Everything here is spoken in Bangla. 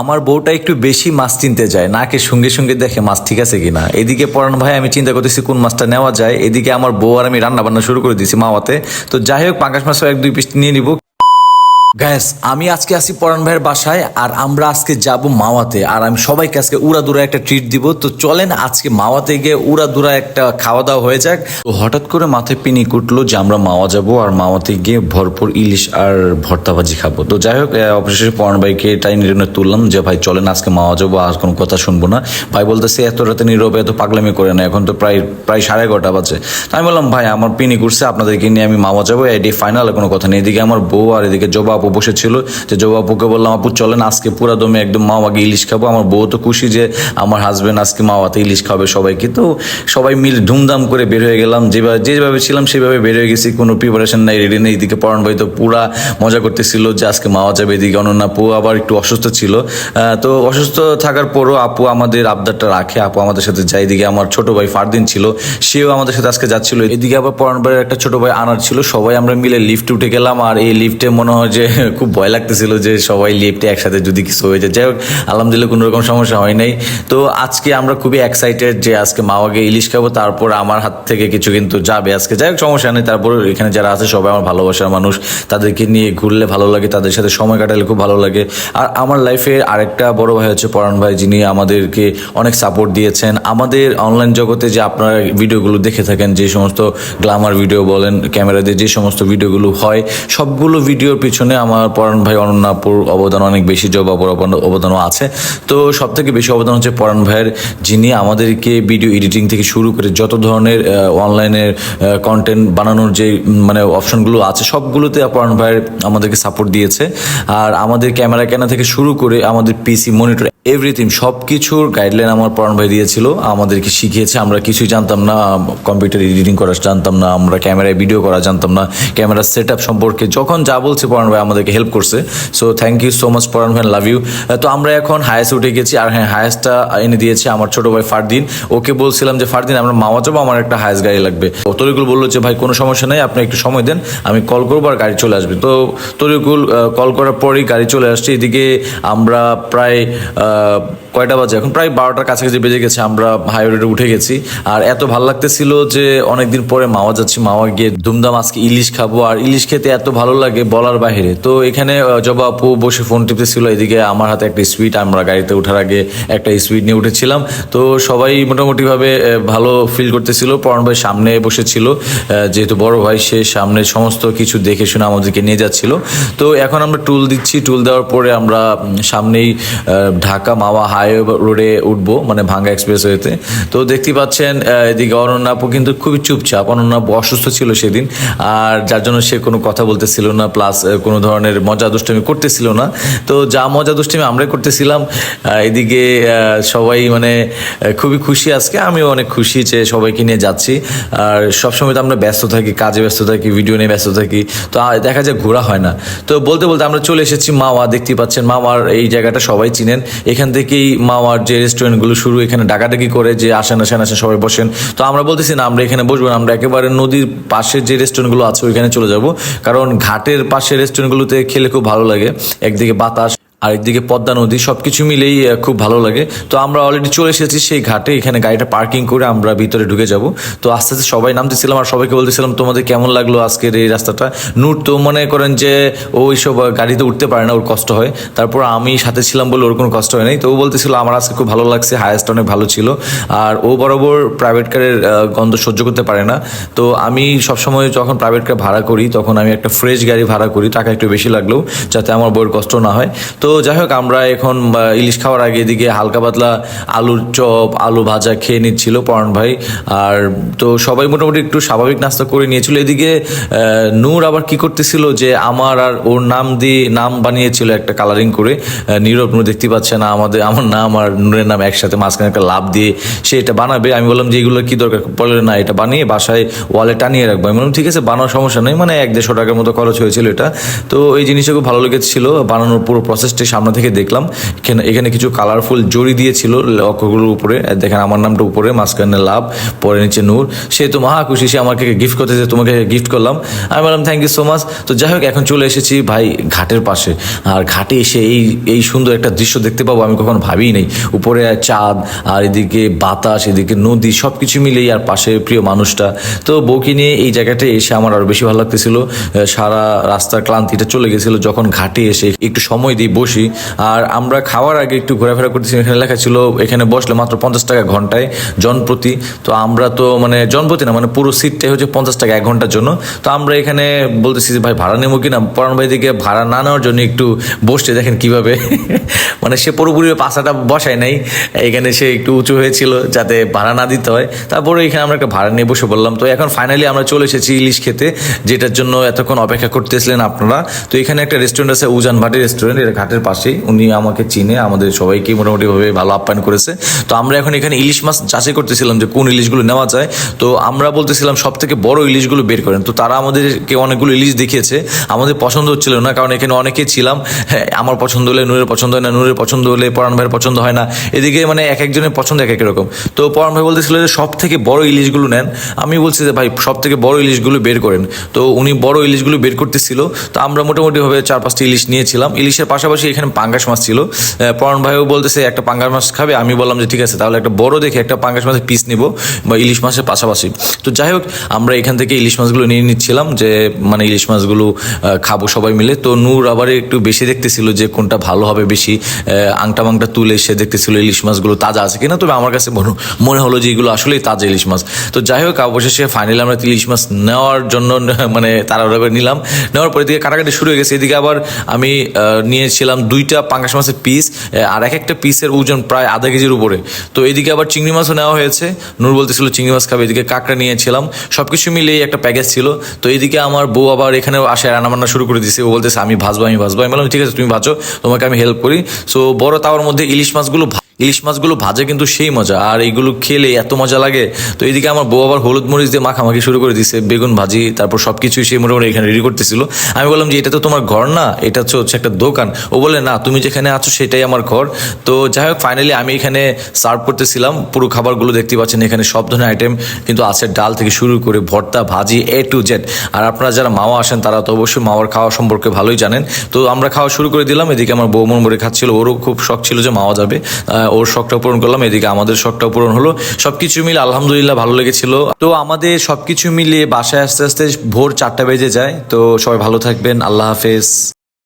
আমার বউটা একটু বেশি মাছ চিনতে যায়। নাকে সঙ্গে সঙ্গে দেখে মাছ ঠিক আছে কিনা। এদিকে পরান ভাই, আমি চিন্তা করতেছি কোন মাছটা নেওয়া যায়। এদিকে আমার বউ আর আমি রান্না বান্না শুরু করে দিয়েছি মাওয়াতে। তো যাই হোক পাঙ্কাশ মাছও এক দুই পিস নিয়ে নিব। গ্যাস আমি আজকে আসি পরান ভাইয়ের বাসায় আর আমরা আজকে যাব মাওয়াতে। আর আমি সবাইকে আজকে উড়াদুরা একটা ট্রিট দিব। তো চলেন আজকে মাওয়াতে গিয়ে উড়াদুরা একটা খাওয়া দাওয়া হয়ে যাক। তো হঠাৎ করে মাথায় পিনি কুটলো যে আমরা মাওয়া যাব আর মাওয়াতে গিয়ে ভরপুর ইলিশ আর ভর্তাবাজি খাব। তো যাই হোক অবশেষে পরান ভাইকে টাই নির্ণয় তুললাম যে, ভাই, চলেন আজকে মাওয়া যাব, আর কোনো কথা শুনব না। ভাই বলতেছে, এত রাতে নীরবে এত পাগলামি করে না, এখন তো প্রায় প্রায় সাড়ে এগারোটা বাজে। তো আমি বললাম, ভাই, আমার পিনি করছে আপনাদেরকে নিয়ে আমি মাওয়া যাব এটি ফাইনাল কোনো কথা নেই। এদিকে আমার বউ আর এদিকে জবা আপু বসেছিল, যে জবা আপুকে বললাম, আপু, চলেন, আজকে পুরা দমে একদম মাওয়াকে ইলিশ খাব। আমার বউ তো খুশি যে আমার হাজবেন্ড আজকে মাওয়াতে ইলিশ খাবে সবাইকে। তো সবাই মিলে ধুমধাম করে বের হয়ে গেলাম। যেভাবে যেভাবে ছিলাম সেভাবে বের হয়ে গেছি, কোনো প্রিপারেশন নাই রেডি নেই। এদিকে পরান ভাই তো পুরা মজা করতেছিল যে আজকে মাওয়া যাবে এদিকে। অনন্যা আপু আবার একটু অসুস্থ ছিল। তো অসুস্থ থাকার পরও আপু আমাদের আবদারটা রাখে। আপু আমাদের সাথে যায় এদিকে। আমার ছোট ভাই ফারদিন ছিল, সেও আমাদের সাথে আজকে যাচ্ছিল। এদিকে আবার পরান ভাইয়ের একটা ছোট ভাই আনার ছিল। সবাই আমরা মিলে লিফটে উঠে গেলাম। আর এই লিফটে মনে হয় যে খুব ভয় লাগতেছিল যে সবাই লিফটে একসাথে যদি কিছু হয়ে যায়। যাই হোক, আলহামদুলিল্লাহ কোনো রকম সমস্যা হয় নাই। তো আজকে আমরা খুবই এক্সাইটেড যে আজকে মাওয়াকে ইলিশ খাব, তারপর আমার হাত থেকে কিছু কিন্তু যাবে আজকে। যাই হোক, সমস্যা নেই। তারপর এখানে যারা আছে, সবাই আমার ভালোবাসার মানুষ। তাদেরকে নিয়ে ঘুরলে ভালো লাগে, তাদের সাথে সময় কাটালে খুব ভালো লাগে। আর আমার লাইফে আরেকটা বড় ভাই হচ্ছে পরাণ ভাই, যিনি আমাদেরকে অনেক সাপোর্ট দিয়েছেন। আমাদের অনলাইন জগতে যে আপনারা ভিডিওগুলো দেখে থাকেন, যে সমস্ত গ্লামার ভিডিও বলেন ক্যামেরা দিয়ে যে সমস্ত ভিডিওগুলো হয়, সবগুলো ভিডিওর পিছনে আমার পরাণ ভাই অনন্যাপুর অবদান অনেক বেশি জব অবদানও আছে। তো সব থেকে বেশি অবদান হচ্ছে পরাণ ভাইয়ের, যিনি আমাদেরকে ভিডিও এডিটিং থেকে শুরু করে যত ধরনের অনলাইনের কন্টেন্ট বানানোর যে মানে অপশনগুলো আছে, সবগুলোতে পরাণ ভাইয়ের আমাদেরকে সাপোর্ট দিয়েছে। আর আমাদের ক্যামেরা কেনা থেকে শুরু করে আমাদের পিসি মনিটর এভরিথিং সব কিছুর গাইডলাইন আমার পরাণ ভাই দিয়েছিল, আমাদেরকে শিখিয়েছে, আমরা কিছুই জানতাম না কম্পিউটার এডিটিং করা জানতাম না, আমরা ক্যামেরায় ভিডিও করা জানতাম না ক্যামেরার সেট আপ সম্পর্কে যখন যা বলছে পরাণ ভাই আমাদেরকে হেল্প করছে। So thank you so much Paran ভাই লাভ ইউ তো আমরা এখন হায়েস্ট উঠে গেছি, আর হ্যাঁ হায়েস্টটা এনে দিয়েছে আমার ছোটো ভাই ফারদিন। ওকে বলছিলাম যে, ফারদিন, আমরা মামা যাব আমার একটা হায়েস্ট গাড়ি লাগবে। ও তরিকুল বলল যে, ভাই, কোনো সমস্যা নেই, আপনি একটু সময় দেন, আমি কল করব আর গাড়ি চলে আসবে। তো তরিকুল কল করার পরেই গাড়ি চলে আসছে। এদিকে আমরা প্রায় uh, কয়টা বাজে? এখন প্রায় বারোটার কাছাকাছি বেজে গেছে, আমরা হাইওয়েতে উঠে গেছি। আর এত ভালো লাগতেছিল যে অনেকদিন পরে মাওয়া যাচ্ছি, মাওয়া গিয়ে ধুমধাম আজকে ইলিশ খাব। আর ইলিশ খেতে এত ভালো লাগে বলার বাইরে। তো এখানে জবা আপু বসে ফোন টিপতেছিল, এদিকে আমার হাতে একটা সুইট আমরা গাড়িতে ওঠার আগে একটা সুইট নিয়ে উঠেছিলাম। তো সবাই মোটামুটিভাবে ভালো ফিল করতেছিল। পরণ ভাই সামনে বসেছিল যেহেতু বড় ভাই, সে সামনে সমস্ত কিছু দেখে শুনে আমাদেরকে নিয়ে যাচ্ছিল। তো এখন আমরা টুল দিচ্ছি। টুল দেওয়ার পরে আমরা সামনেই ঢাকা মাওয়া হাইওয়ে রোডে উঠবো মানে ভাঙ্গা এক্সপ্রেস ওয়েতে তো দেখতে পাচ্ছেন এদিকে অনন্যা আপু কিন্তু খুবই চুপচাপ। অনন্যা আপু অসুস্থ ছিল সেদিন, আর যার জন্য সে কোনো কথা বলতেছিল না প্লাস কোনো ধরনের মজা দুষ্টামি করতেছিল না। তো যা মজা দুষ্টামি আমরাই করতেছিলাম এদিকে সবাই মানে খুবই খুশি আজকে। আমিও অনেক খুশি যে সবাইকে নিয়ে যাচ্ছি। আর সবসময় তো আমরা ব্যস্ত থাকি, কাজে ব্যস্ত থাকি ভিডিও নিয়ে ব্যস্ত থাকি, তো দেখা যায় ঘোরা হয় না। তো বলতে বলতে আমরা চলে এসেছি মাওয়া, দেখতে পাচ্ছেন মাওয়ার এই জায়গাটা সবাই চিনেন। এখান থেকেই মাওয়ার যে রেস্টুরেন্টগুলো শুরু, এখানে ডাকাডাকি করে যে আসেন আসেন আসেন, সবাই বসেন। তো আমরা বলতেছি, না, আমরা এখানে বসবো না, আমরা একেবারে নদীর পাশে যে রেস্টুরেন্টগুলো আছে, ওইখানে চলে যাব। কারণ ঘাটের পাশে রেস্টুরেন্টগুলোতে খেলে খুব ভালো লাগে। একদিকে বাতাস আর একদিকে পদ্মা নদী সবকিছু মিলেই খুব ভালো লাগে। তো আমরা অলরেডি চলে এসেছি সেই ঘাটে এখানে গাড়িটা পার্কিং করে আমরা ভিতরে ঢুকে যাব। তো আস্তে আস্তে সবাই নামতেছিলাম আর সবাইকে বলতেছিলাম তোমাদের কেমন লাগল আজকের এই রাস্তাটা? নূর তো মনে করেন যে ও আহ, গাড়িতে উঠতে পারে না ওর কষ্ট হয়। তারপর আমি সাথে ছিলাম বলে ওর কোনো কষ্ট হয় নাই। তো ও বলতেছিল আমার আজকে খুব ভালো লাগছে হায়েস্ট অনেক ভালো ছিল। আর ও বরাবর প্রাইভেট কারের গন্ধ সহ্য করতে পারে না। তো আমি সবসময় যখন প্রাইভেট কার ভাড়া করি তখন আমি একটা ফ্রেশ গাড়ি ভাড়া করি টাকা একটু বেশি লাগলেও যাতে আমার বউয়ের কষ্ট না হয়। তো যাই হোক, আমরা এখন ইলিশ খাওয়ার আগে এদিকে হালকা পাতলা আলুর চপ, আলু ভাজা খেয়ে নিচ্ছিল পরণ ভাই। আর তো সবাই মোটামুটি একটু স্বাভাবিক নাস্তা করে নিয়েছিল। এদিকে নূর আবার কি করতেছিল যে আমার আর ওর নাম দিয়ে নাম বানিয়েছিল একটা কালারিং করে। নীরব, নূর দেখতে পাচ্ছে না, আমাদের, আমার নাম আর নূরের নাম একসাথে মাঝখানে একটা লাভ দিয়ে সে এটা বানাবে। আমি বললাম যে এগুলো কি দরকার? বলে না, এটা বানিয়ে বাসায় ওয়ালে টানিয়ে রাখব। আমি বললাম, ঠিক আছে বানানোর সমস্যা নেই। মানে এক দেড়শো টাকার মতো খরচ হয়েছিল এটা। তো এই জিনিসটা খুব ভালো লেগেছিল। বানানোর পুরো প্রসেসটা জিনিসটা সামনে থেকে দেখলাম, এখানে এখানে কিছু কালারফুল জড়ি দিয়েছিল লক্ষ্যগুলোর উপরে। দেখেন আমার নামটা উপরে, মাঝখানে লাভ, পরে নিচে নূর। সে তো মহা খুশি, সে আমাকে গিফট করতেছে তোমাকে গিফট করলাম। আমি বললাম থ্যাংক ইউ সো মাচ তো যাই হোক, এখন চলে এসেছি ভাই ঘাটের পাশে। আর ঘাটে এসে এই এই সুন্দর একটা দৃশ্য দেখতে পাবো, আমি কখনো ভাবিই নাই। উপরে চাঁদ, আর এদিকে বাতাস, এদিকে নদী সব কিছু মিলেই আর পাশে প্রিয় মানুষটা। তো বউকে নিয়ে এই জায়গাটা এসে আমার আরও বেশি ভালো লাগতেছিল। সারা রাস্তার ক্লান্তিটা চলে গেছিল। যখন ঘাটে এসে একটু সময় দিই, বসি আর আমরা খাওয়ার আগে একটু ঘোরাফেরা করতেছি। এখানে লেখা ছিল, এখানে বসলে মাত্র পঞ্চাশ টাকা ঘন্টায় জনপ্রতি। তো আমরা তো মানে জনপ্রতি না মানে পুরো সিটটাই হচ্ছে পঞ্চাশ টাকা, এক ঘণ্টার জন্য। তো আমরা এখানে বলতেছি যে, ভাই, ভাড়া নেব কিনা? পরাণ ভাই দিকে ভাড়া না নেওয়ার জন্য একটু বসতে দেখেন কীভাবে। মানে সে পুরোপুরি পাশাটা বসায় নাই। এখানে সে একটু উঁচু হয়েছিল যাতে ভাড়া না দিতে হয়। তারপরে এখানে আমরা একটা ভাড়া নিয়ে বসে বললাম তো এখন ফাইনালি আমরা চলে এসেছি ইলিশ খেতে, যেটার জন্য এতক্ষণ অপেক্ষা করতেছিলেন আপনারা। তো এখানে একটা রেস্টুরেন্ট আছে উজান ভাটি রেস্টুরেন্ট এটা ঘাটের পাশেই উনি আমাকে চিনে আমাদের সবাইকে মোটামুটি ভাবে ভালো আপ্যায়ন করেছে। তো আমরা এখন এখানে ইলিশ মাছ যাচাই করতেছিলাম যে কোন ইলিশগুলো নেওয়া যায়। তো আমরা বলতেছিলাম সব থেকে বড় ইলিশগুলো বের করেন। তো তারা আমাদেরকে অনেকগুলো ইলিশ দেখিয়েছে। আমাদের পছন্দ হচ্ছিল না কারণ এখানে অনেকেই ছিলাম। হ্যাঁ, আমার পছন্দ হলে নূরের পছন্দ হয় না নূরের পছন্দ হলে পরাণ ভাইয়ের পছন্দ হয় না। এদিকে মানে এক একজনের পছন্দ এক এক রকম। তো পরাণ ভাই বলতেছিল যে সব থেকে বড় ইলিশগুলো নেন। আমি বলছি যে ভাই সব থেকে বড় ইলিশগুলো বের করেন। তো উনি বড় ইলিশগুলো বের করতেছিল। তো আমরা মোটামুটি ভাবে চার পাঁচটা ইলিশ নিয়েছিলাম। ইলিশের পাশাপাশি এখানে পাঙ্গাস মাছ ছিল। পরাণ ভাইও বলতেছে একটা পাঙ্গাস মাছ খাবে। আমি বললাম যে ঠিক আছে তাহলে একটা বড় দেখে একটা পাঙ্গাস মাছের পিস নিব বা ইলিশ মাছের পাশাপাশি। তো যাই হোক আমরা এখান থেকে ইলিশ মাছগুলো নিয়ে নিচ্ছিলাম যে মানে ইলিশ মাছগুলো খাব সবাই মিলে। তো নূর আবার একটু বেশি দেখতেছিল যে কোনটা ভালো হবে বেশি। আংটা মাংটা তুলে সে দেখতেছিল ইলিশ মাছগুলো তাজা আছে কিনা। তবে আমার কাছে মনে- হলো যে এগুলো আসলেই তাজা ইলিশ মাছ। তো যাই হোক অবশেষে ফাইনালি আমরা ইলিশ মাছ নেওয়ার জন্য মানে তাড়াহুড়া করে নিলাম। নেওয়ার পরে এদিকে কাটাকাটি শুরু হয়ে গেছে। এদিকে আবার আমি আহ, নিয়েছিলাম দুইটা পাঙ্গাস মাছের পিস আর এক একটা পিসের ওজন প্রায় আধা কেজির উপরে। তো এদিকে আবার চিংড়ি মাছও নেওয়া হয়েছে। নূর বলতেছিল চিংড়ি মাছ খাবে, এদিকে কাঁকড়া নিয়েছিলাম। সব কিছু মিলিয়ে একটা প্যাকেজ ছিল। তো এদিকে আমার বউ আবার এখানে আসে, রান্নাবান্না শুরু করে দিছে ও বলতেছে, আমি ভাজবো আমি ভাজবো। আমি বললাম, ঠিক আছে, তুমি ভাজো, তোমাকে আমি হেল্প করি। সো বড় তাওয়ার মধ্যে ইলিশ মাছগুলো ইলিশ মাছগুলো ভাজে কিন্তু সেই মজা, আর এইগুলো খেলে এত মজা লাগে। তো এদিকে আমার বউ আবার হলুদ মরিচ দিয়ে মাখামাখি শুরু করে দিছে, বেগুন ভাজি, তারপর সব কিছুই সে মোটামুটি এখানে রেডি করতেছিল। আমি বললাম যে, এটা তো তোমার ঘর না, এটা হচ্ছে হচ্ছে একটা দোকান। ও বলে, না, তুমি যেখানে আছো সেটাই আমার ঘর। তো যাই হোক ফাইনালি আমি এখানে সার্ভ করতেছিলাম। পুরো খাবারগুলো দেখতে পাচ্ছেন, এখানে সব ধরনের আইটেম কিন্তু আছে। ডাল থেকে শুরু করে ভর্তা, ভাজি এ টু জেড আর আপনারা যারা মাওয়া আসেন, তারা তো অবশ্যই মাওয়ার খাওয়া সম্পর্কে ভালোই জানেন। তো আমরা খাওয়া শুরু করে দিলাম। এদিকে আমার বউ মন মরে খাচ্ছিল। ওরও খুব শখ ছিল যে মাওয়া যাবে। ওর শখটা পূরণ করলাম, এদিকে আমাদের শখটা পূরণ হলো। সবকিছু মিলে আলহামদুলিল্লাহ ভালো লেগেছিল। তো আমাদের সবকিছু মিলিয়ে বাসায় আস্তে আস্তে ভোর চারটা বেজে যায়। তো সবাই ভালো থাকবেন, আল্লাহ হাফেজ।